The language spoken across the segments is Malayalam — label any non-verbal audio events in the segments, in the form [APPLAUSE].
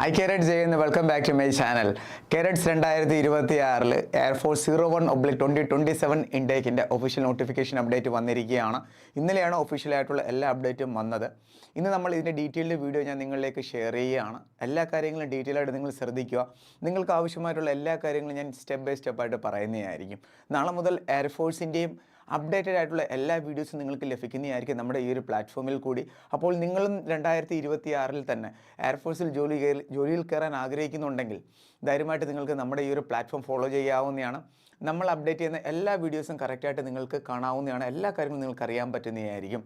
ഹായ് കേരറ്റ് ചെയ്യുന്ന welcome back to my channel carats രണ്ടായിരത്തി ഇരുപത്തി ആറിൽ air force zero one oblique twenty twenty seven ഇൻടേക്കിന്റെ official notification update വന്നിരിക്കുകയാണ്. ഇന്നലെയാണ് ഒഫീഷ്യലായിട്ടുള്ള എല്ലാ അപ്ഡേറ്റും വന്നത്. ഇന്ന് നമ്മൾ ഇതിന്റെ ഡീറ്റെയിൽഡ് വീഡിയോ ഞാൻ നിങ്ങളിലേക്ക് ഷെയർ ചെയ്യുകയാണ്. എല്ലാ കാര്യങ്ങളും ഡീറ്റെയിൽ ആയിട്ട് നിങ്ങൾ ശ്രദ്ധിക്കുക. നിങ്ങൾക്ക് ആവശ്യമായിട്ടുള്ള എല്ലാ കാര്യങ്ങളും ഞാൻ സ്റ്റെപ്പ് ബൈ സ്റ്റെപ്പായിട്ട് പറയുന്നതായിരിക്കും. നാളെ മുതൽ എയർഫോഴ്സിന്റെയും അപ്ഡേറ്റഡ് ആയിട്ടുള്ള എല്ലാ വീഡിയോസും നിങ്ങൾക്ക് ലഭിക്കുന്നതായിരിക്കും നമ്മുടെ ഈ ഒരു പ്ലാറ്റ്ഫോമിൽ കൂടി. അപ്പോൾ നിങ്ങളും രണ്ടായിരത്തി ഇരുപത്തി ആറിൽ തന്നെ എയർഫോഴ്സിൽ ജോലി ജോലിയിൽ കയറാൻ ആഗ്രഹിക്കുന്നുണ്ടെങ്കിൽ ധൈര്യമായിട്ട് നിങ്ങൾക്ക് നമ്മുടെ ഈ ഒരു പ്ലാറ്റ്ഫോം ഫോളോ ചെയ്യാവുന്നതാണ്. നമ്മൾ അപ്ഡേറ്റ് ചെയ്യുന്ന എല്ലാ വീഡിയോസും കറക്റ്റായിട്ട് നിങ്ങൾക്ക് കാണാവുന്നതാണ്. എല്ലാ കാര്യങ്ങളും നിങ്ങൾക്ക് അറിയാൻ പറ്റുന്നതായിരിക്കും.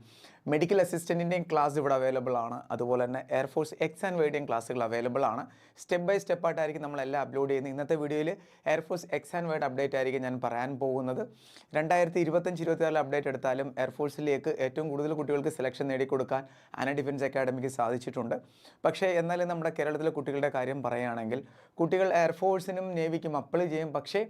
മെഡിക്കൽ അസിസ്റ്റന്റിന്റെയും ക്ലാസ് ഇവിടെ അവൈലബിൾ ആണ്. അതുപോലെ തന്നെ എയർഫോഴ്സ് എക്സ് ആൻഡ് വൈയുടെയും ക്ലാസ്സുകൾ അവൈലബിൾ ആണ്. സ്റ്റെപ്പ് ബൈ സ്റ്റെപ്പ് ആയിട്ടായിരിക്കും നമ്മളെല്ലാം അപ്ലോഡ് ചെയ്യുന്നത്. ഇന്നത്തെ വീഡിയോയിൽ air force X and Y update ആയിരിക്കും ഞാൻ പറയാൻ പോകുന്നത്. രണ്ടായിരത്തി ഇരുപത്തഞ്ച് ഇരുപത്തിയാറിൽ അപ്ഡേറ്റ് എടുത്താലും എയർഫോഴ്സിലേക്ക് ഏറ്റവും കൂടുതൽ കുട്ടികൾക്ക് സെലക്ഷൻ നേടിക്കൊടുക്കാൻ അന ഡിഫൻസ് അക്കാഡമിക്ക് സാധിച്ചിട്ടുണ്ട്. പക്ഷേ എന്നാലും നമ്മുടെ കേരളത്തിലെ കുട്ടികളുടെ കാര്യം പറയുകയാണെങ്കിൽ കുട്ടികൾ എയർഫോഴ്സിനും നേവിക്കും അപ്ലൈ ചെയ്യും. പക്ഷേ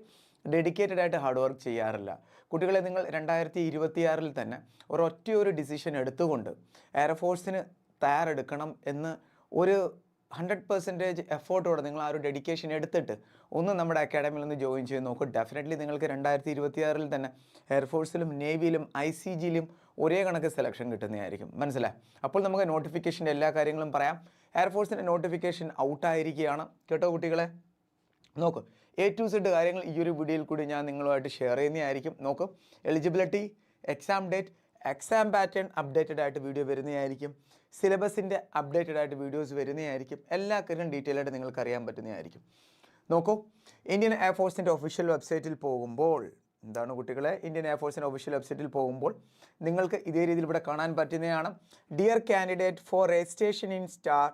ഡെഡിക്കേറ്റഡ് ആയിട്ട് ഹാർഡ് വർക്ക് ചെയ്യാറില്ല. കുട്ടികളെ നിങ്ങൾ രണ്ടായിരത്തി ഇരുപത്തിയാറിൽ തന്നെ ഒരൊറ്റ ഒരു ഡിസിഷൻ എടുത്തുകൊണ്ട് എയർഫോഴ്സിന് തയ്യാറെടുക്കണം എന്ന് ഒരു ഹൺഡ്രഡ് പെർസെന്റേജ് എഫേർട്ടോടെ നിങ്ങൾ ആ ഒരു ഡെഡിക്കേഷൻ എടുത്തിട്ട് ഒന്ന് നമ്മുടെ അക്കാഡമിയിൽ നിന്ന് ജോയിൻ ചെയ്ത് നോക്കും. ഡെഫിനറ്റ്ലി നിങ്ങൾക്ക് രണ്ടായിരത്തി ഇരുപത്തിയാറിൽ തന്നെ എയർഫോഴ്സിലും നേവിയിലും ഐ സി ജിയിലും ഒരേ കണക്ക് സെലക്ഷൻ കിട്ടുന്നതായിരിക്കും. മനസ്സിലായി? അപ്പോൾ നമുക്ക് നോട്ടിഫിക്കേഷന്റെ എല്ലാ കാര്യങ്ങളും പറയാം. എയർഫോഴ്സിന്റെ നോട്ടിഫിക്കേഷൻ ഔട്ടായിരിക്കുകയാണ് കേട്ടോ കുട്ടികളെ? നോക്ക്. എ ടു സെഡ് കാര്യങ്ങൾ ഈ ഒരു വീഡിയോയിൽ കൂടി ഞാൻ നിങ്ങളുമായിട്ട് ഷെയർ ചെയ്യുന്നതായിരിക്കും. നോക്കും eligibility exam date exam pattern updated ആയിട്ട് വീഡിയോ വരുന്നതായിരിക്കും. സിലബസിന്റെ അപ്ഡേറ്റഡ് ആയിട്ട് വീഡിയോസ് വരുന്നതായിരിക്കും. എല്ലാ കാര്യം ഡീറ്റെയിൽ ആയിട്ട് നിങ്ങൾക്ക് അറിയാൻ പറ്റുന്നതായിരിക്കും. നോക്കൂ ഇന്ത്യൻ എയർഫോഴ്സിന്റെ ഒഫീഷ്യൽ വെബ്സൈറ്റിൽ പോകുമ്പോൾ എന്താണ് കുട്ടികളെ? ഇന്ത്യൻ എയർഫോഴ്സിന്റെ ഒഫീഷ്യൽ വെബ്സൈറ്റിൽ പോകുമ്പോൾ നിങ്ങൾക്ക് ഇതേ രീതിയിൽ ഇവിടെ കാണാൻ പറ്റുന്നതാണ്. Dear candidate for registration in star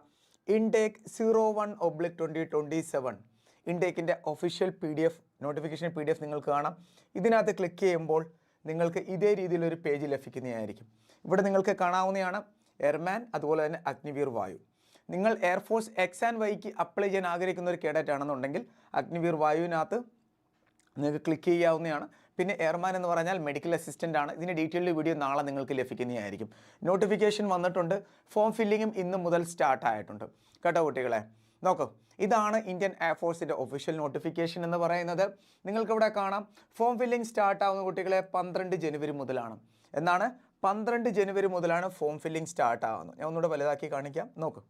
intake zero one oblique twenty twenty seven ഇൻടേക്കിന്റെ official P D F notification P D F നിങ്ങൾക്ക് കാണാം. ഇതിനകത്ത് ക്ലിക്ക് ചെയ്യുമ്പോൾ നിങ്ങൾക്ക് ഇതേ രീതിയിലൊരു പേജ് ലഭിക്കുന്നതായിരിക്കും. ഇവിടെ നിങ്ങൾക്ക് കാണാവുന്നതാണ് എയർമാൻ അതുപോലെ തന്നെ അഗ്നിവീർ വായു. നിങ്ങൾ എയർഫോഴ്സ് എക്സ് ആൻഡ് വൈക്ക് അപ്ലൈ ചെയ്യാൻ ആഗ്രഹിക്കുന്ന ഒരു കേഡറ്റ് ആണെന്നുണ്ടെങ്കിൽ അഗ്നിവീർ വായുവിനകത്ത് നിങ്ങൾക്ക് ക്ലിക്ക് ചെയ്യാവുന്നതാണ്. പിന്നെ എയർമാൻ എന്ന് പറഞ്ഞാൽ മെഡിക്കൽ അസിസ്റ്റന്റ് ആണ്. ഇതിന്റെ ഡീറ്റെയിൽഡ് വീഡിയോ നാളെ നിങ്ങൾക്ക് ലഭിക്കുന്നതായിരിക്കും. നോട്ടിഫിക്കേഷൻ വന്നിട്ടുണ്ട്. ഫോം ഫില്ലിങ്ങും ഇന്ന് മുതൽ സ്റ്റാർട്ടായിട്ടുണ്ട് കേട്ടോ കുട്ടികളെ? നോക്കൂ ഇതാണ് ഇന്ത്യൻ എയർഫോഴ്സിന്റെ ഒഫീഷ്യൽ നോട്ടിഫിക്കേഷൻ എന്ന് പറയുന്നത്. നിങ്ങൾക്കിവിടെ കാണാം ഫോം ഫില്ലിംഗ് സ്റ്റാർട്ട് ആവുന്ന കുട്ടികളെ പന്ത്രണ്ട് ജനുവരി മുതലാണ്. എന്നാണ് പന്ത്രണ്ട് ജനുവരി മുതലാണ് ഫോം ഫില്ലിംഗ് സ്റ്റാർട്ട് ആവുന്നത്. ഞാൻ ഒന്നുകൂടെ വലുതാക്കി കാണിക്കാം. നോക്കൂ.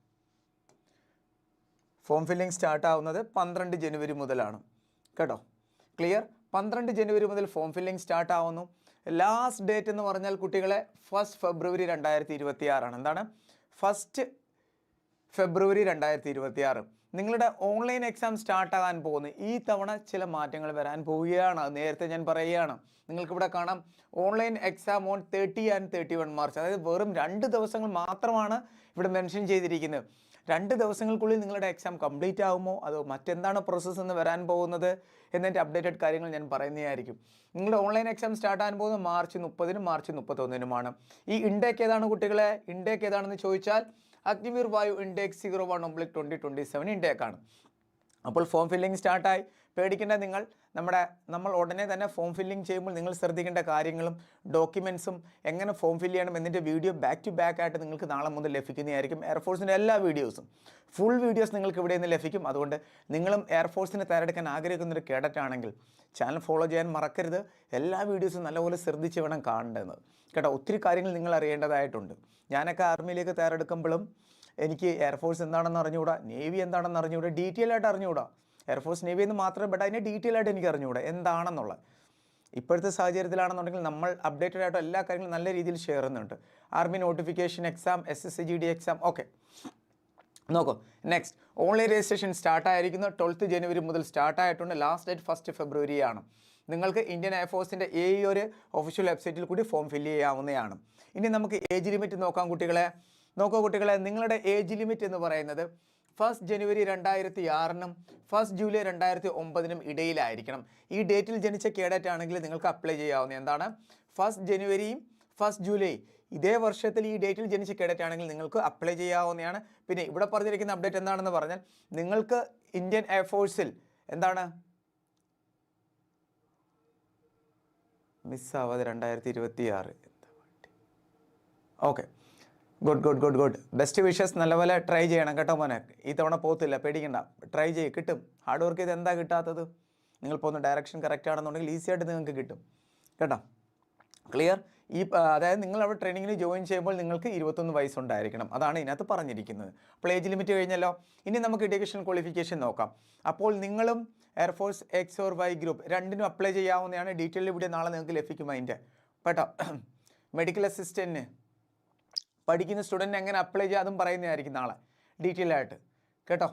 ഫോം ഫില്ലിംഗ് സ്റ്റാർട്ട് ആവുന്നത് പന്ത്രണ്ട് ജനുവരി മുതലാണ്. കേട്ടോ? ക്ലിയർ പന്ത്രണ്ട് ജനുവരി മുതൽ ഫോം ഫില്ലിംഗ് സ്റ്റാർട്ട് ആവുന്നു. ലാസ്റ്റ് ഡേറ്റ് എന്ന് പറഞ്ഞാൽ കുട്ടികളെ ഫസ്റ്റ് ഫെബ്രുവരി രണ്ടായിരത്തി ഇരുപത്തി ആറാണ് എന്താണ്? ഫസ്റ്റ് ഫെബ്രുവരി രണ്ടായിരത്തി ഇരുപത്തി ആറ് നിങ്ങളുടെ ഓൺലൈൻ എക്സാം സ്റ്റാർട്ടാകാൻ പോകുന്ന ഈ തവണ ചില മാറ്റങ്ങൾ വരാൻ പോവുകയാണ്. നേരത്തെ ഞാൻ പറയുകയാണ്. നിങ്ങൾക്കിവിടെ കാണാം online exam on thirty and thirty one March. അതായത് വെറും രണ്ട് ദിവസങ്ങൾ മാത്രമാണ് ഇവിടെ മെൻഷൻ ചെയ്തിരിക്കുന്നത്. രണ്ട് ദിവസങ്ങൾക്കുള്ളിൽ നിങ്ങളുടെ എക്സാം കംപ്ലീറ്റ് ആകുമോ അതോ മറ്റെന്താണ് പ്രോസസ്സ് എന്ന് വരാൻ പോകുന്നത്? എന്നതിന്റെ അപ്ഡേറ്റഡ് കാര്യങ്ങൾ ഞാൻ പറയുന്നതായിരിക്കും. നിങ്ങളുടെ ഓൺലൈൻ എക്സാം സ്റ്റാർട്ട് ആകാൻ പോകുന്നത് മാർച്ച് മുപ്പതിനും മാർച്ച് മുപ്പത്തൊന്നിനുമാണ്. ഈ ഇൻഡേക്ക് ഏതാണ് കുട്ടികളെ? ഇൻഡേക്ക് ഏതാണെന്ന് ചോദിച്ചാൽ Agniveer Vayu intake zero one oblique twenty twenty seven ഇൻഡേക്കാണ് അപ്പോൾ ഫോം ഫില്ലിംഗ് സ്റ്റാർട്ടായി പേടിക്കേണ്ട നിങ്ങൾ നമ്മുടെ നമ്മൾ ഉടനെ തന്നെ ഫോം ഫില്ലിംഗ് ചെയ്യുമ്പോൾ നിങ്ങൾ ശ്രദ്ധിക്കേണ്ട കാര്യങ്ങളും ഡോക്യുമെൻസും എങ്ങനെ ഫോം ഫില്ല് ചെയ്യണം എന്നതിന്റെ വീഡിയോ ബാക്ക് ടു ബാക്ക് ആയിട്ട് നിങ്ങൾക്ക് നാളെ മുതൽ ലഭിക്കുന്നതായിരിക്കും എയർഫോഴ്സിന്റെ എല്ലാ വീഡിയോസും ഫുൾ വീഡിയോസ് നിങ്ങൾക്ക് ഇവിടെ നിന്ന് ലഭിക്കും. അതുകൊണ്ട് നിങ്ങളും എയർഫോഴ്സിനെ തയ്യാറെടുക്കാൻ ആഗ്രഹിക്കുന്ന ഒരു കേഡറ്റ് ആണെങ്കിൽ ചാനൽ ഫോളോ ചെയ്യാൻ മറക്കരുത്. എല്ലാ വീഡിയോസും നല്ലപോലെ ശ്രദ്ധിച്ച് വേണം കാണേണ്ടത്. കേട്ടോ ഒത്തിരി കാര്യങ്ങൾ നിങ്ങൾ അറിയേണ്ടതായിട്ടുണ്ട്. ഞാനൊക്കെ ആർമിയിലേക്ക് തയ്യാറെടുക്കുമ്പോഴും എനിക്ക് എയർഫോഴ്സ് എന്താണെന്ന് അറിഞ്ഞുകൂടാ? നേവി എന്താണെന്ന് അറിഞ്ഞുകൂടാ? ഡീറ്റെയിൽ ആയിട്ട് അറിഞ്ഞുകൂടാ? എയർഫോഴ്സ് നേവി എന്ന് മാത്രമേ ബട്ട് അതിനെ ഡീറ്റെയിൽ ആയിട്ട് എനിക്ക് അറിഞ്ഞുകൂടെ. എന്താണെന്നുള്ളത്? ഇപ്പോഴത്തെ സാഹചര്യത്തിലാണെന്നുണ്ടെങ്കിൽ നമ്മൾ അപ്ഡേറ്റഡ് ആയിട്ട് എല്ലാ കാര്യങ്ങളും നല്ല രീതിയിൽ ഷെയർ ചെയ്യുന്നുണ്ട്. Army notification exam S S C G D exam okay നോക്കൂ നെക്സ്റ്റ് ഓൺലൈൻ രജിസ്ട്രേഷൻ സ്റ്റാർട്ടായിരിക്കുന്നു ട്വൽത്ത് ജനുവരി മുതൽ സ്റ്റാർട്ടായിട്ടുണ്ട് ലാസ്റ്റ് ഡേറ്റ് ഫസ്റ്റ് ഫെബ്രുവരി ആണ്. നിങ്ങൾക്ക് ഇന്ത്യൻ എയർഫോഴ്സിന്റെ ഈ ഒരു ഒഫീഷ്യൽ വെബ്സൈറ്റിൽ കൂടി ഫോം ഫില്ല് ചെയ്യാവുന്നതാണ്. ഇനി നമുക്ക് ഏജ് ലിമിറ്റ് നോക്കാം കുട്ടികളെ. നോക്കൂ കുട്ടികളെ നിങ്ങളുടെ ഏജ് ലിമിറ്റ് എന്ന് പറയുന്നത് ഫസ്റ്റ് ജനുവരി രണ്ടായിരത്തി ആറിനും ഫസ്റ്റ് ജൂലൈ രണ്ടായിരത്തി ഒമ്പതിനും ഇടയിലായിരിക്കണം. ഈ ഡേറ്റിൽ ജനിച്ച കേഡറ്റ് ആണെങ്കിൽ നിങ്ങൾക്ക് അപ്ലൈ ചെയ്യാവുന്ന എന്താണ്? ഫസ്റ്റ് ജനുവരിയും ഫസ്റ്റ് ജൂലൈ. ഇതേ വർഷത്തിൽ ഈ ഡേറ്റിൽ ജനിച്ച കേഡറ്റ് ആണെങ്കിൽ നിങ്ങൾക്ക് അപ്ലൈ ചെയ്യാവുന്നതാണ്. പിന്നെ ഇവിടെ പറഞ്ഞിരിക്കുന്ന അപ്ഡേറ്റ് എന്താണെന്ന് പറഞ്ഞാൽ നിങ്ങൾക്ക് ഇന്ത്യൻ എയർഫോഴ്സിൽ എന്താണ്? മിസ്സാവാതെ രണ്ടായിരത്തി ഇരുപത്തി ആറ് okay good good good good best wishes നല്ലപോലെ ട്രൈ ചെയ്യണം കേട്ടോ മോനെ. ഈ തവണ പോകത്തില്ല പേടിക്കണ്ട. ട്രൈ ചെയ്യ് കിട്ടും. ഹാർഡ് വർക്ക് ചെയ്ത് എന്താ കിട്ടാത്തത്? നിങ്ങൾ പോകുന്ന ഡയറക്ഷൻ കറക്റ്റ് ആണെന്നുണ്ടെങ്കിൽ ഈസി ആയിട്ട് നിങ്ങൾക്ക് കിട്ടും. കേട്ടോ? ക്ലിയർ ഈ അതായത് നിങ്ങൾ അവിടെ ട്രെയിനിങ്ങിന് ജോയിൻ ചെയ്യുമ്പോൾ നിങ്ങൾക്ക് ഇരുപത്തൊന്ന് വയസ്സുണ്ടായിരിക്കണം. അതാണ് ഇതിനകത്ത് പറഞ്ഞിരിക്കുന്നത്. അപ്പോൾ ഏജ് ലിമിറ്റ് കഴിഞ്ഞല്ലോ. ഇനി നമുക്ക് എഡ്യൂക്കേഷൻ ക്വാളിഫിക്കേഷൻ നോക്കാം. അപ്പോൾ നിങ്ങളും air force X or Y group രണ്ടിനും അപ്ലൈ ചെയ്യാവുന്നതാണ്. ഡീറ്റെയിൽ ഇവിടെ നാളെ നിങ്ങൾക്ക് ലഭിക്കും അതിന്റെ. കേട്ടോ? [COUGHS] മെഡിക്കൽ അസിസ്റ്റന്റിന് പഠിക്കുന്ന സ്റ്റുഡന്റ് എങ്ങനെ അപ്ലൈ ചെയ്യുക അതും പറയുന്നതായിരിക്കും നാളെ. ഡീറ്റെയിൽ ആയിട്ട്. കേട്ടോ?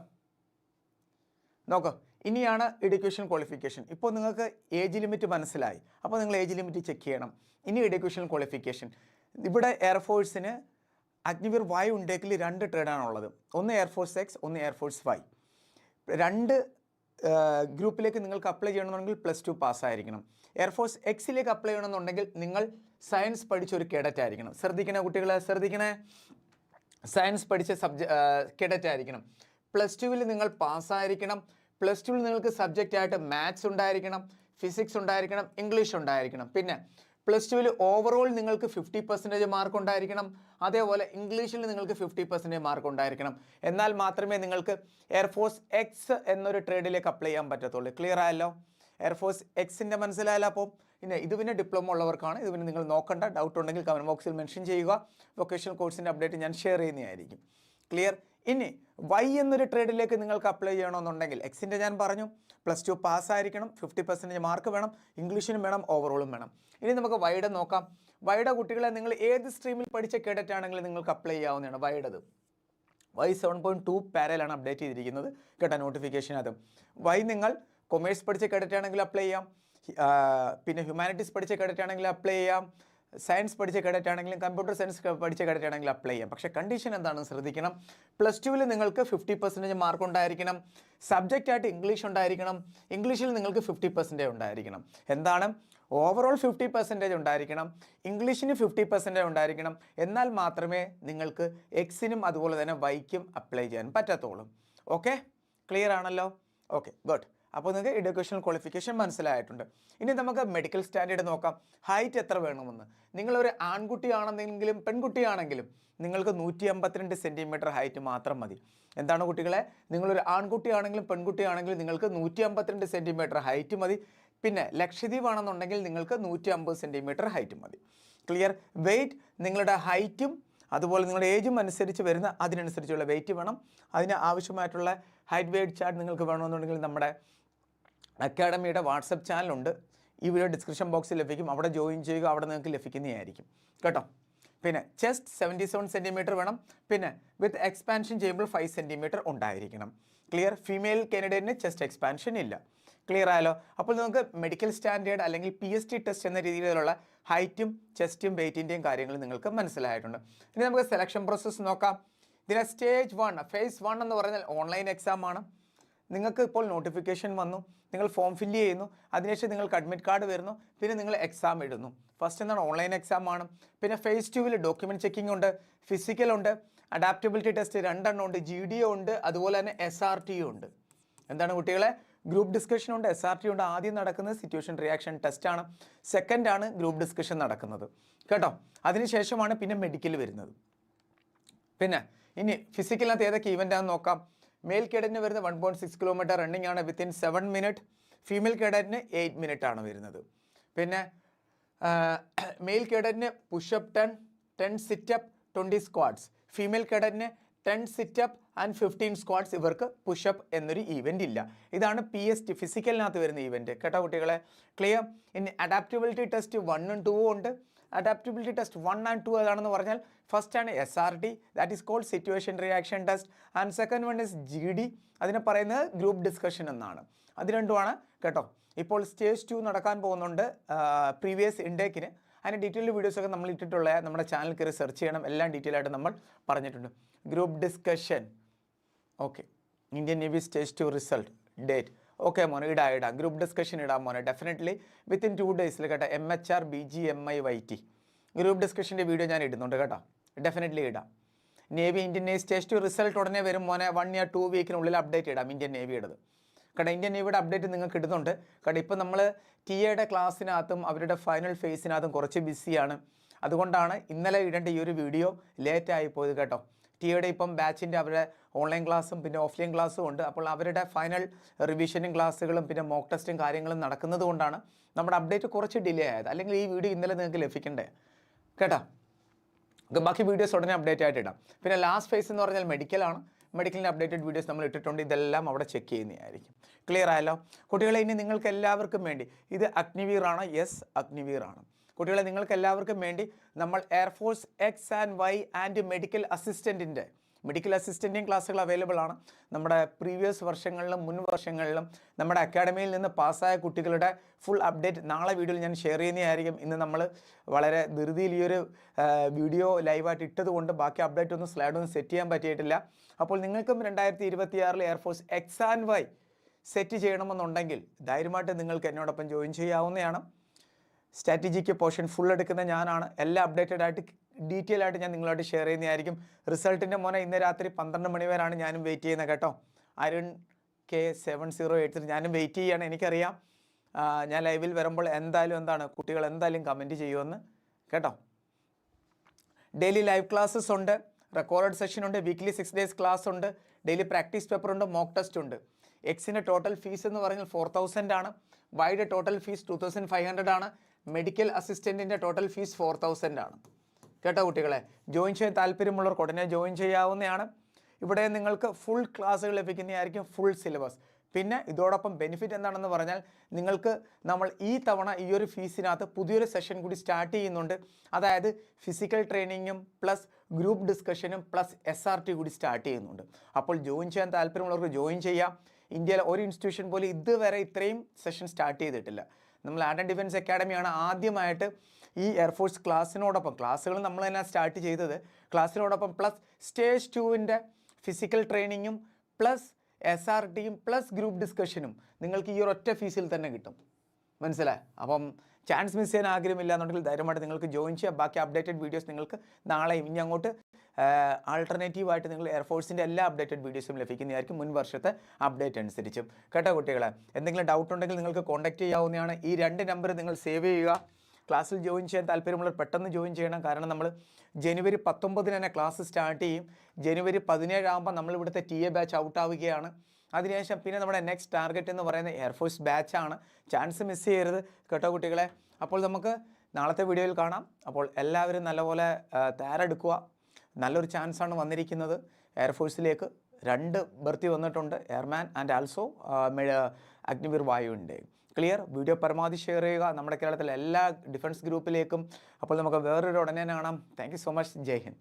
നോക്കൂ ഇനിയാണ് എഡ്യൂക്കേഷൻ ക്വാളിഫിക്കേഷൻ ഇപ്പോൾ നിങ്ങൾക്ക് ഏജ് ലിമിറ്റ് മനസ്സിലായി. അപ്പോൾ നിങ്ങൾ ഏജ് ലിമിറ്റ് ചെക്ക് ചെയ്യണം. ഇനി എഡ്യൂക്കേഷൻ ക്വാളിഫിക്കേഷൻ ഇവിടെ എയർഫോഴ്സിന് അഗ്നിവീർ വായു ഉണ്ടേക്കിൽ രണ്ട് ട്രേഡാണുള്ളത് ഒന്ന് എയർഫോഴ്സ് എക്സ് ഒന്ന് എയർഫോഴ്സ് വൈ രണ്ട് ഗ്രൂപ്പിലേക്ക് നിങ്ങൾക്ക് അപ്ലൈ ചെയ്യണമെന്നുണ്ടെങ്കിൽ പ്ലസ് ടു പാസ്സായിരിക്കണം എയർഫോഴ്സ് എക്സിലേക്ക് അപ്ലൈ ചെയ്യണമെന്നുണ്ടെങ്കിൽ നിങ്ങൾ സയൻസ് പഠിച്ച ഒരു കേഡറ്റ് ആയിരിക്കണം ശ്രദ്ധിക്കണേ കുട്ടികളെ ശ്രദ്ധിക്കണേ. സയൻസ് പഠിച്ച സബ്ജ കേഡറ്റ് ആയിരിക്കണം പ്ലസ് ടുവിൽ നിങ്ങൾ പാസ്സായിരിക്കണം. പ്ലസ് ടുവിൽ നിങ്ങൾക്ക് സബ്ജക്റ്റ് ആയിട്ട് മാത്സ് ഉണ്ടായിരിക്കണം ഫിസിക്സ് ഉണ്ടായിരിക്കണം ഇംഗ്ലീഷ് ഉണ്ടായിരിക്കണം. പിന്നെ പ്ലസ് ടുവിൽ ഓവറോൾ നിങ്ങൾക്ക് ഫിഫ്റ്റി പെർസെന്റേജ് മാർക്ക് ഉണ്ടായിരിക്കണം. അതേപോലെ ഇംഗ്ലീഷിൽ നിങ്ങൾക്ക് ഫിഫ്റ്റി പെർസെന്റേജ് മാർക്ക് ഉണ്ടായിരിക്കണം. എന്നാൽ മാത്രമേ നിങ്ങൾക്ക് എയർഫോഴ്സ് എക്സ് എന്നൊരു ട്രേഡിലേക്ക് അപ്ലൈ ചെയ്യാൻ പറ്റത്തുള്ളൂ. ക്ലിയർ ആയല്ലോ? എയർഫോഴ്സ് എക്സിന്റെ മനസ്സിലായാലോ അപ്പോൾ പിന്നെ ഇത് പിന്നെ ഡിപ്ലോമ ഉള്ളവർക്കാണ്. ഇത് പിന്നെ നിങ്ങൾ നോക്കണ്ട. ഡൗട്ട് ഉണ്ടെങ്കിൽ കമന്റ് ബോക്സിൽ മെൻഷൻ ചെയ്യുക. വൊക്കേഷണൽ കോഴ്സിന്റെ അപ്ഡേറ്റ് ഞാൻ ഷെയർ ചെയ്യുന്നതായിരിക്കും. ക്ലിയർ ഇനി വൈ എന്നൊരു ട്രേഡിലേക്ക് നിങ്ങൾക്ക് അപ്ലൈ ചെയ്യണമെന്നുണ്ടെങ്കിൽ എക്സിന്റെ ഞാൻ പറഞ്ഞു. പ്ലസ് ടു പാസ്സായിരിക്കണം ഫിഫ്റ്റി പെർസെന്റേജ് മാർക്ക് വേണം. ഇംഗ്ലീഷിനും വേണം. ഓവറോളും വേണം. ഇനി നമുക്ക് വൈഡ് നോക്കാം. വൈഡ കുട്ടികളെ നിങ്ങൾ ഏത് സ്ട്രീമിൽ പഠിച്ച കേഡറ്റ് ആണെങ്കിലും നിങ്ങൾക്ക് അപ്ലൈ ചെയ്യാവുന്നതാണ് വൈഡത് വൈ സെവൻ പോയിന്റ് ടു പാരലാണ് അപ്ഡേറ്റ് ചെയ്തിരിക്കുന്നത്. കേട്ടോ നോട്ടിഫിക്കേഷൻ അത് വൈ നിങ്ങൾ കൊമേഴ്സ് പഠിച്ച കേഡറ്റ് ആണെങ്കിൽ അപ്ലൈ ചെയ്യാം. പിന്നെ ഹ്യൂമാനിറ്റീസ് പഠിച്ച കേഡറ്റ് ആണെങ്കിൽ അപ്ലൈ ചെയ്യാം. സയൻസ് പഠിച്ച കേഡറ്റ് ആണെങ്കിലും കമ്പ്യൂട്ടർ സയൻസ് പഠിച്ച കേഡറ്റ് ആണെങ്കിലും അപ്ലൈ ചെയ്യാം. പക്ഷേ കണ്ടീഷൻ എന്താണെന്ന് ശ്രദ്ധിക്കണം. പ്ലസ് ടുവിൽ നിങ്ങൾക്ക് ഫിഫ്റ്റി പെർസെന്റേജ് മാർക്ക് ഉണ്ടായിരിക്കണം. സബ്ജക്റ്റ് ആയിട്ട് ഇംഗ്ലീഷ് ഉണ്ടായിരിക്കണം. ഇംഗ്ലീഷിൽ നിങ്ങൾക്ക് ഫിഫ്റ്റി പെർസെന്റേജ് ഉണ്ടായിരിക്കണം. എന്താണ്? ഓവറോൾ ഫിഫ്റ്റി പെർസെന്റേജ് ഉണ്ടായിരിക്കണം. ഇംഗ്ലീഷിന് ഫിഫ്റ്റി പെർസെന്റേജ് ഉണ്ടായിരിക്കണം. എന്നാൽ മാത്രമേ നിങ്ങൾക്ക് എക്സിനും അതുപോലെ തന്നെ വൈക്കും അപ്ലൈ ചെയ്യാൻ പറ്റത്തുള്ളൂ. ഓക്കെ ക്ലിയർ ആണല്ലോ? ഓക്കെ ഗുഡ് അപ്പോൾ നിങ്ങൾക്ക് എഡ്യൂക്കേഷൻ ക്വാളിഫിക്കേഷൻ മനസ്സിലായിട്ടുണ്ട്. ഇനി നമുക്ക് മെഡിക്കൽ സ്റ്റാൻഡേർഡ് നോക്കാം. ഹൈറ്റ് എത്ര വേണമെന്ന്. നിങ്ങളൊരു ആൺകുട്ടിയാണെന്നെങ്കിലും പെൺകുട്ടിയാണെങ്കിലും നിങ്ങൾക്ക് നൂറ്റി അമ്പത്തിരണ്ട് സെന്റിമീറ്റർ ഹൈറ്റ് മാത്രം മതി. എന്താണ് കുട്ടികളെ? നിങ്ങളൊരു ആൺകുട്ടിയാണെങ്കിലും പെൺകുട്ടിയാണെങ്കിലും നിങ്ങൾക്ക് നൂറ്റി അമ്പത്തിരണ്ട് സെന്റിമീറ്റർ ഹൈറ്റ് മതി. പിന്നെ ലക്ഷദ്വീപ് ആണെന്നുണ്ടെങ്കിൽ നിങ്ങൾക്ക് നൂറ്റി അമ്പത് സെന്റിമീറ്റർ ഹൈറ്റ് മതി. ക്ലിയർ വെയിറ്റ് നിങ്ങളുടെ ഹൈറ്റും അതുപോലെ നിങ്ങളുടെ ഏജും അനുസരിച്ച് വരുന്ന അതിനനുസരിച്ചുള്ള വെയിറ്റ് വേണം. അതിന് ആവശ്യമായിട്ടുള്ള ഹൈറ്റ് വെയിറ്റ് ചാർട്ട് നിങ്ങൾക്ക് വേണമെന്നുണ്ടെങ്കിൽ നമ്മുടെ അക്കാഡമിയുടെ വാട്സപ്പ് ചാനലുണ്ട്. ഈ വീഡിയോ ഡിസ്ക്രിപ്ഷൻ ബോക്സിൽ ലഭിക്കും. അവിടെ ജോയിൻ ചെയ്യുക അവിടെ നിങ്ങൾക്ക് ലഭിക്കുന്നതായിരിക്കും. കേട്ടോ? പിന്നെ ചെസ്റ്റ് സെവന്റി സെവൻ സെന്റിമീറ്റർ വേണം. പിന്നെ വിത്ത് എക്സ്പാൻഷൻ ചെയ്യുമ്പോൾ ഫൈവ് സെന്റിമീറ്റർ ഉണ്ടായിരിക്കണം. ക്ലിയർ ഫീമെയിൽ കാൻഡിഡേറ്റിന് ചെസ്റ്റ് എക്സ്പാൻഷൻ ഇല്ല. ക്ലിയർ ആയാലോ അപ്പോൾ നിങ്ങൾക്ക് മെഡിക്കൽ സ്റ്റാൻഡേർഡ് അല്ലെങ്കിൽ പി എസ് ടി ടെസ്റ്റ് എന്ന രീതിയിലുള്ള ഹൈറ്റും ചെസ്റ്റും വെയ്റ്റിന്റെയും കാര്യങ്ങൾ നിങ്ങൾക്ക് മനസ്സിലായിട്ടുണ്ട്. ഇനി നമുക്ക് സെലക്ഷൻ പ്രോസസ്സ് നോക്കാം. ഇതിന് സ്റ്റേജ് വൺ ഫേസ് വൺ എന്ന് പറഞ്ഞാൽ ഓൺലൈൻ എക്സാം ആണ്. നിങ്ങൾക്ക് ഇപ്പോൾ നോട്ടിഫിക്കേഷൻ വന്നു നിങ്ങൾ ഫോം ഫില്ല് ചെയ്യുന്നു അതിനുശേഷം നിങ്ങൾക്ക് അഡ്മിറ്റ് കാർഡ് വരുന്നു പിന്നെ നിങ്ങൾ എക്സാം ഇടുന്നു. ഫസ്റ്റ് എന്താണ് ഓൺലൈൻ എക്സാം ആണ്. പിന്നെ ഫേസ് ടുവിൽ ഡോക്യുമെന്റ് ചെക്കിംഗ് ഉണ്ട് ഫിസിക്കൽ ഉണ്ട് അഡാപ്റ്റബിലിറ്റി ടെസ്റ്റ് രണ്ടെണ്ണം ഉണ്ട് ജി ഡി ഉണ്ട് അതുപോലെ തന്നെ എസ് ആർ ടി ഉണ്ട്. എന്താണ് കുട്ടികളെ? ഗ്രൂപ്പ് ഡിസ്കഷൻ ഉണ്ട് എസ് ആർ ടി ഉണ്ട്. ആദ്യം നടക്കുന്നത് സിറ്റുവേഷൻ റിയാക്ഷൻ ടെസ്റ്റ് ആണ്. സെക്കൻഡ് ആണ് ഗ്രൂപ്പ് ഡിസ്കഷൻ നടക്കുന്നത്. കേട്ടോ? അതിനുശേഷമാണ് പിന്നെ മെഡിക്കൽ വരുന്നത്. പിന്നെ ഇനി ഫിസിക്കലിനകത്ത് ഏതൊക്കെ ഈവന്റ് ആണെന്ന് നോക്കാം. മെയിൽ കേഡറ്റിന് വരുന്ന one point six kilometre running ആണ് വിത്തിൻ സെവൻ മിനിറ്റ് ഫീമെയിൽ കേഡറ്റിന് എയ്റ്റ് മിനിറ്റ് ആണ് വരുന്നത്. പിന്നെ male കേഡറ്റിന് pushup ten ten situp twenty squats female കേഡറ്റിന് ten situp and fifteen squats ഇവർക്ക് പുഷപ്പ് എന്നൊരു ഈവന്റ് ഇല്ല. ഇതാണ് പി എസ് ടി ഫിസിക്കലിനകത്ത് വരുന്ന ഈവന്റ് കേട്ടോ കുട്ടികളെ? ക്ലിയർ ഇനി അഡാപ്റ്റബിലിറ്റി ടെസ്റ്റ് വണ്ണും ടൂവും ഉണ്ട്. Adaptability test one and two ഏതാണെന്ന് പറഞ്ഞാൽ ഫസ്റ്റ് ആണ് S R T that is called situation reaction test and second one is G D അതിനെ പറയുന്നത് ഗ്രൂപ്പ് ഡിസ്കഷൻ എന്നാണ്. അത് രണ്ടുമാണ് കേട്ടോ. ഇപ്പോൾ സ്റ്റേജ് ടു നടക്കാൻ പോകുന്നുണ്ട് പ്രീവിയസ് ഇൻഡേക്കിന് അതിന്റെ ഡീറ്റെയിൽഡ് വീഡിയോസൊക്കെ നമ്മൾ ഇട്ടിട്ടുള്ള നമ്മുടെ ചാനൽ കയറി സെർച്ച് ചെയ്യണം. എല്ലാം ഡീറ്റെയിൽ ആയിട്ട് നമ്മൾ പറഞ്ഞിട്ടുണ്ട്. Group discussion okay Indian navy stage two result date okay മോനെ ഇടാം ഇടാം. ഗ്രൂപ്പ് ഡിസ്കഷൻ ഇടാം മോനെ. ഡെഫിനറ്റ്ലി വിത്തിൻ ടു ഡേയ്സിൽ കേട്ടോ M H R B G M I Y T group ഡിസ്കഷന്റെ video ഞാൻ ഇടുന്നുണ്ട് കേട്ടോ. ഡെഫിനറ്റ്ലി ഇടാം. Navy Indian navy state result ഉടനെ വരും മോനെ. വൺ ഇയർ ടു വീക്കിനുള്ളിൽ അപ്ഡേറ്റ് ഇടാം ഇന്ത്യൻ നേവിയുടേത് കാരണം ഇന്ത്യൻ നേവിയുടെ അപ്ഡേറ്റ് നിങ്ങൾക്ക് ഇടുന്നുണ്ട്. കാരണം ഇപ്പോൾ നമ്മൾ ടി എയുടെ ക്ലാസ്സിനകത്തും അവരുടെ ഫൈനൽ ഫേസിനകത്തും കുറച്ച് ബിസിയാണ് അതുകൊണ്ടാണ് ഇന്നലെ ഇടേണ്ട ഈ ഒരു വീഡിയോ ലേറ്റ് ആയി പോയത് കേട്ടോ. ടിയുടെ ഇപ്പം ബാച്ചിന്റെ അവരുടെ ഓൺലൈൻ ക്ലാസ്സും പിന്നെ ഓഫ്ലൈൻ ക്ലാസ്സും ഉണ്ട്. അപ്പോൾ അവരുടെ ഫൈനൽ റിവിഷനും ക്ലാസ്സുകളും പിന്നെ മോക്ക് ടെസ്റ്റും കാര്യങ്ങളും നടക്കുന്നത് കൊണ്ടാണ് നമ്മുടെ അപ്ഡേറ്റ് കുറച്ച് ഡിലേ ആയത്. അല്ലെങ്കിൽ ഈ വീഡിയോ ഇന്നലെ നിങ്ങൾക്ക് ലഭിക്കണ്ടേ? കേട്ടോ? നമുക്ക് ബാക്കി വീഡിയോസ് ഉടനെ അപ്ഡേറ്റ് ആയിട്ട് ഇടാം. പിന്നെ ലാസ്റ്റ് ഫേസ് എന്ന് പറഞ്ഞാൽ മെഡിക്കലാണ് മെഡിക്കലിന്റെ അപ്ഡേറ്റഡ് വീഡിയോസ് നമ്മൾ ഇട്ടിട്ടുണ്ട്. ഇതെല്ലാം അവിടെ ചെക്ക് ചെയ്യുന്നതായിരിക്കും. ക്ലിയർ ആയല്ലോ? കുട്ടികളെ ഇനി നിങ്ങൾക്ക് എല്ലാവർക്കും വേണ്ടി ഇത് അഗ്നിവീറാണ്. യെസ് അഗ്നിവീറാണ്. കുട്ടികളെ നിങ്ങൾക്ക് എല്ലാവർക്കും വേണ്ടി നമ്മൾ air force X and Y and medical അസിസ്റ്റന്റിന്റെ medical അസിസ്റ്റന്റിങ് ക്ലാസ്സുകൾ അവൈലബിൾ ആണ്. നമ്മുടെ പ്രീവിയസ് വർഷങ്ങളിലും മുൻ വർഷങ്ങളിലും നമ്മുടെ അക്കാഡമിയിൽ നിന്ന് പാസ്സായ കുട്ടികളുടെ ഫുൾ അപ്ഡേറ്റ് നാളെ വീഡിയോയിൽ ഞാൻ ഷെയർ ചെയ്യുന്നതായിരിക്കും. ഇന്ന് നമ്മൾ വളരെ ധൃതിയിൽ ഈ ഒരു വീഡിയോ ലൈവായിട്ട് ഇട്ടതുകൊണ്ട് ബാക്കി അപ്ഡേറ്റ് ഒന്നും സ്ലൈഡ് ഒന്നും സെറ്റ് ചെയ്യാൻ പറ്റിയിട്ടില്ല. അപ്പോൾ നിങ്ങൾക്കും രണ്ടായിരത്തി ഇരുപത്തിയാറിൽ air force X and Y set ചെയ്യണമെന്നുണ്ടെങ്കിൽ ധൈര്യമായിട്ട് നിങ്ങൾക്ക് എന്നോടൊപ്പം ജോയിൻ ചെയ്യാവുന്നതാണ്. സ്ട്രാറ്റജിക്ക് പോർഷൻ ഫുൾ എടുക്കുന്ന ഞാനാണ്. എല്ലാം അപ്ഡേറ്റഡ് ആയിട്ട് ഡീറ്റെയിൽ ആയിട്ട് ഞാൻ നിങ്ങളായിട്ട് ഷെയർ ചെയ്യുന്നതായിരിക്കും. റിസൾട്ടിന്റെ മോനെ ഇന്ന് രാത്രി പന്ത്രണ്ട് മണി വരെയാണ് ഞാനും വെയിറ്റ് ചെയ്യുന്നത് കേട്ടോ. Arun K seven zero eight three ഞാനും വെയിറ്റ് ചെയ്യാണ് എനിക്കറിയാം. ഞാൻ ലൈവിൽ വരുമ്പോൾ എന്തായാലും എന്താണ് കുട്ടികൾ എന്തായാലും കമന്റ് ചെയ്യുമെന്ന്. കേട്ടോ? ഡെയിലി ലൈവ് ക്ലാസ്സസ് ഉണ്ട്. റെക്കോർഡ് സെഷൻ ഉണ്ട്. വീക്ക്ലി സിക്സ് ഡേയ്സ് ക്ലാസ് ഉണ്ട്. ഡെയിലി പ്രാക്ടീസ് പേപ്പർ ഉണ്ട്. മോക്ക് ടെസ്റ്റ് ഉണ്ട്. എക്സിന്റെ ടോട്ടൽ ഫീസ് എന്ന് പറഞ്ഞാൽ ഫോർ തൗസൻഡ് ആണ്. Wide total fees two thousand five hundred ആണ്. മെഡിക്കൽ അസിസ്റ്റന്റിന്റെ ടോട്ടൽ ഫീസ് ഫോർ തൗസൻഡ് ആണ്. കേട്ടോ കുട്ടികളെ? ജോയിൻ ചെയ്യാൻ താല്പര്യമുള്ളവർക്ക് ഉടനെ ജോയിൻ ചെയ്യാവുന്നതാണ്. ഇവിടെ നിങ്ങൾക്ക് ഫുൾ ക്ലാസ്സുകൾ ലഭിക്കുന്നതായിരിക്കും ഫുൾ സിലബസ് പിന്നെ ഇതോടൊപ്പം ബെനിഫിറ്റ് എന്താണെന്ന് പറഞ്ഞാൽ നിങ്ങൾക്ക് നമ്മൾ ഈ തവണ ഈ ഒരു ഫീസിനകത്ത് പുതിയൊരു സെഷൻ കൂടി സ്റ്റാർട്ട് ചെയ്യുന്നുണ്ട്. അതായത് ഫിസിക്കൽ ട്രെയിനിങ്ങും പ്ലസ് ഗ്രൂപ്പ് ഡിസ്കഷനും പ്ലസ് എസ് ആർ ടി കൂടി സ്റ്റാർട്ട് ചെയ്യുന്നുണ്ട്. അപ്പോൾ ജോയിൻ ചെയ്യാൻ താല്പര്യമുള്ളവർക്ക് ജോയിൻ ചെയ്യാം. ഇന്ത്യയിലെ ഒരു ഇൻസ്റ്റിറ്റ്യൂഷൻ പോലും ഇതുവരെ ഇത്രയും സെഷൻ സ്റ്റാർട്ട് ചെയ്തിട്ടില്ല. നമ്മൾ ആർട്ട് ആൻഡ് ഡിഫൻസ് അക്കാഡമിയാണ് ആദ്യമായിട്ട് ഈ എയർഫോഴ്സ് ക്ലാസ്സിനോടൊപ്പം ക്ലാസ്സുകൾ നമ്മൾ തന്നെ സ്റ്റാർട്ട് ചെയ്തത്. ക്ലാസ്സിനോടൊപ്പം പ്ലസ് സ്റ്റേജ് ടുവിന്റെ ഫിസിക്കൽ ട്രെയിനിങ്ങും പ്ലസ് എസ് ആർ ടിയും പ്ലസ് ഗ്രൂപ്പ് ഡിസ്കഷനും നിങ്ങൾക്ക് ഈ ഒരൊറ്റ ഫീസിൽ തന്നെ കിട്ടും. മനസ്സിലായി? അപ്പം ചാൻസ് മിസ് ചെയ്യാൻ ആഗ്രഹമില്ല എന്നുണ്ടെങ്കിൽ ധൈര്യമായിട്ട് നിങ്ങൾക്ക് ജോയിൻ ചെയ്യാം. ബാക്കി അപ്ഡേറ്റഡ് വീഡിയോസ് നിങ്ങൾക്ക് നാളെ ഇനി അങ്ങോട്ട് ആൾട്ടർനേറ്റീവായിട്ട് നിങ്ങൾ എയർഫോഴ്സിന്റെ എല്ലാ അപ്ഡേറ്റഡ് വീഡിയോസും ലഭിക്കുന്നതായിരിക്കും മുൻ വർഷത്തെ അപ്ഡേറ്റ് അനുസരിച്ചും. കേട്ടോ കുട്ടികളെ? എന്തെങ്കിലും ഡൗട്ട് ഉണ്ടെങ്കിൽ നിങ്ങൾക്ക് കോൺടാക്ട് ചെയ്യാവുന്നതാണ്. ഈ രണ്ട് നമ്പർ നിങ്ങൾ സേവ് ചെയ്യുക. ക്ലാസ്സിൽ ജോയിൻ ചെയ്യാൻ താല്പര്യമുള്ളവർ പെട്ടെന്ന് ജോയിൻ ചെയ്യണം. കാരണം നമ്മൾ ജനുവരി പത്തൊമ്പതിന് തന്നെ ക്ലാസ് സ്റ്റാർട്ട് ചെയ്യും. ജനുവരി പതിനേഴാകുമ്പോൾ നമ്മളിവിടുത്തെ ടി എ ബാച്ച് ഔട്ട് ആവുകയാണ്. അതിനുശേഷം പിന്നെ നമ്മുടെ നെക്സ്റ്റ് ടാർഗറ്റ് എന്ന് പറയുന്നത് എയർഫോഴ്സ് ബാച്ചാണ് ചാൻസ് മിസ് ചെയ്യരുത് കേട്ടോ കുട്ടികളെ. അപ്പോൾ നമുക്ക് നാളത്തെ വീഡിയോയിൽ കാണാം. അപ്പോൾ എല്ലാവരും നല്ലപോലെ തയ്യാറെടുക്കുക. നല്ലൊരു ചാൻസാണ് വന്നിരിക്കുന്നത്. എയർഫോഴ്സിലേക്ക് രണ്ട് ബർത്തി വന്നിട്ടുണ്ട്. എയർമാൻ ആൻഡ് ആൾസോ അഗ്നിവീർ വായുവിന്റെ ക്ലിയർ വീഡിയോ പരമാവധി ഷെയർ ചെയ്യുക. നമ്മുടെ കേരളത്തിലെ എല്ലാ ഡിഫൻസ് ഗ്രൂപ്പിലേക്കും അപ്പോൾ നമുക്ക് വേറൊരു ഉടനെ കാണാം. താങ്ക് സോ മച്ച് ജയ് ഹിന്ദ്.